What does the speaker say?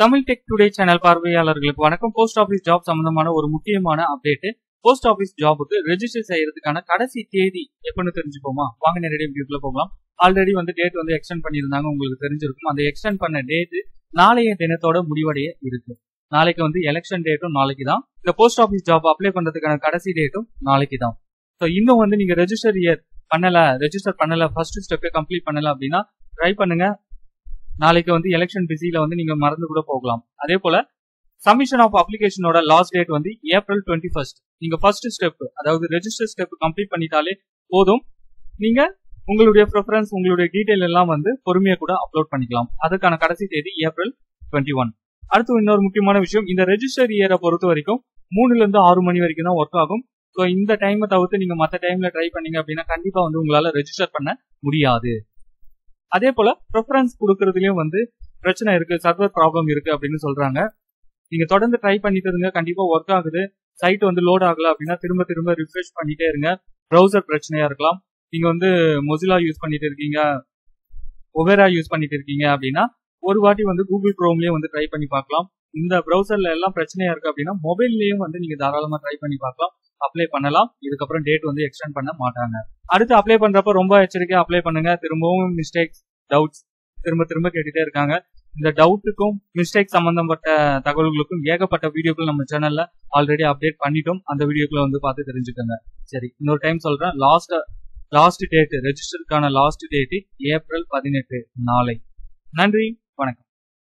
Tamil tech today channel பார்வையாளர்களுக்கு வணக்கம். Post office job சம்பந்தமான ஒரு முக்கியமான அப்டேட் போஸ்ட் ஆபீஸ் ஜாபுக்கு ரெஜிஸ்டர் செய்யறதுக்கான கடைசி தேதி எப்பன்னு தெரிஞ்சுப்போமா? வாங்க நேரடியாக வீட்டுல போகலாம். ஆல்ரெடி வந்து டேட் வந்து எக்ஸ்டெண்ட் பண்ணியிருந்தாங்க உங்களுக்கு தெரிஞ்சிருக்கும். அந்த எக்ஸ்டெண்ட் பண்ண டேட் நாளைய தினத்தோட முடிவடைய இருக்கு. நாளைக்கு வந்து எலெக்ஷன் டேட்டும் நாளைக்கு தான். இந்த போஸ்ட் ஆபீஸ் ஜாப் அப்ளை பண்றதுக்கான கடைசி டேட்டும் நாளைக்கு தான். ஸோ இன்னும் வந்து நீங்க ரெஜிஸ்டர் இயர் பண்ணல ரெஜிஸ்டர் பண்ணல ஃபர்ஸ்ட் ஸ்டெப்பே கம்ப்ளீட் பண்ணல அப்படின்னா ட்ரை பண்ணுங்க. நாளைக்கு வந்து எலெக்ஷன் பிஸியில வந்து நீங்க மறந்து கூட போகலாம். அதே போல சப்மிஷன் ஆஃப் அப்ளிகேஷனோட லாஸ்ட் டேட் வந்து ஏப்ரல் டுவெண்ட்டி ஃபர்ஸ்ட் நீங்க ஃபர்ஸ்ட் ஸ்டெப் அதாவது ரெஜிஸ்டர் ஸ்டெப் கம்ப்ளீட் பண்ணிட்டாலே போதும். நீங்க உங்களுடைய ப்ரிஃபரன்ஸ் உங்களுடைய டீடைல் எல்லாம் வந்து பொறுமையா கூட அப்லோட் பண்ணிக்கலாம். அதுக்கான கடைசி தேதி ஏப்ரல் டுவெண்ட்டி ஒன் அடுத்து இன்னொரு முக்கியமான விஷயம் இந்த ரெஜிஸ்டர் இயரை பொறுத்த வரைக்கும் மூணுல இருந்து ஆறு மணி வரைக்கும் தான் ஒர்க் ஆகும். ஸோ இந்த டைமை தவிர்த்து நீங்க மற்ற டைம்ல ட்ரை பண்ணீங்க அப்படின்னா கண்டிப்பா வந்து உங்களால ரெஜிஸ்டர் பண்ண முடியாது. அதே போல ப்ரிஃபரன்ஸ் கொடுக்கறதுலயும் வந்து பிரச்சனை இருக்கு சர்வர் ப்ராப்ளம் இருக்கு அப்படின்னு சொல்றாங்க. நீங்க தொடர்ந்து ட்ரை பண்ணிட்டு இருங்க கண்டிப்பா ஒர்க் ஆகுது. சைட் வந்து லோட் ஆகல அப்படின்னா திரும்ப திரும்ப ரிஃப்ரெஷ் பண்ணிட்டே இருங்க. ப்ரௌசர் பிரச்சனையா இருக்கலாம். நீங்க வந்து மொசிலா யூஸ் பண்ணிட்டு இருக்கீங்க ஒவேரா யூஸ் பண்ணிட்டு இருக்கீங்க அப்படின்னா ஒரு வாட்டி வந்து கூகுள் க்ரோம்லயே வந்து ட்ரை பண்ணி பார்க்கலாம். இந்த ப்ரௌசர்ல எல்லாம் பிரச்சனையா இருக்கு அப்படின்னா மொபைல்லயும் வந்து நீங்க தாராளமா ட்ரை பண்ணி பார்க்கலாம். அப்ளை பண்ணலாம். இதுக்கப்புறம் டேட் வந்து எக்ஸ்டெண்ட் பண்ண மாட்டாங்க. அடுத்து அப்ளை பண்றப்ப ரொம்ப எச்சரிக்கையா அப்ளை பண்ணுங்க. திரும்பவும் மிஸ்டேக்ஸ் டவுட்ஸ் திரும்ப திரும்ப கேட்டுட்டே இருக்காங்க. இந்த டவுட்டுக்கும் மிஸ்டேக் சம்பந்தப்பட்ட தகவல்களுக்கும் ஏகப்பட்ட வீடியோக்கள் நம்ம சேனல்ல ஆல்ரெடி அப்டேட் பண்ணிட்டோம். அந்த வீடியோக்களை வந்து பார்த்து தெரிஞ்சுக்கோங்க. சரி இன்னொரு டைம் சொல்றேன். லாஸ்ட் லாஸ்ட் டேட் ரெஜிஸ்டருக்கான லாஸ்ட் டேட் ஏப்ரல் பதினெட்டு நாளை. நன்றி வணக்கம்.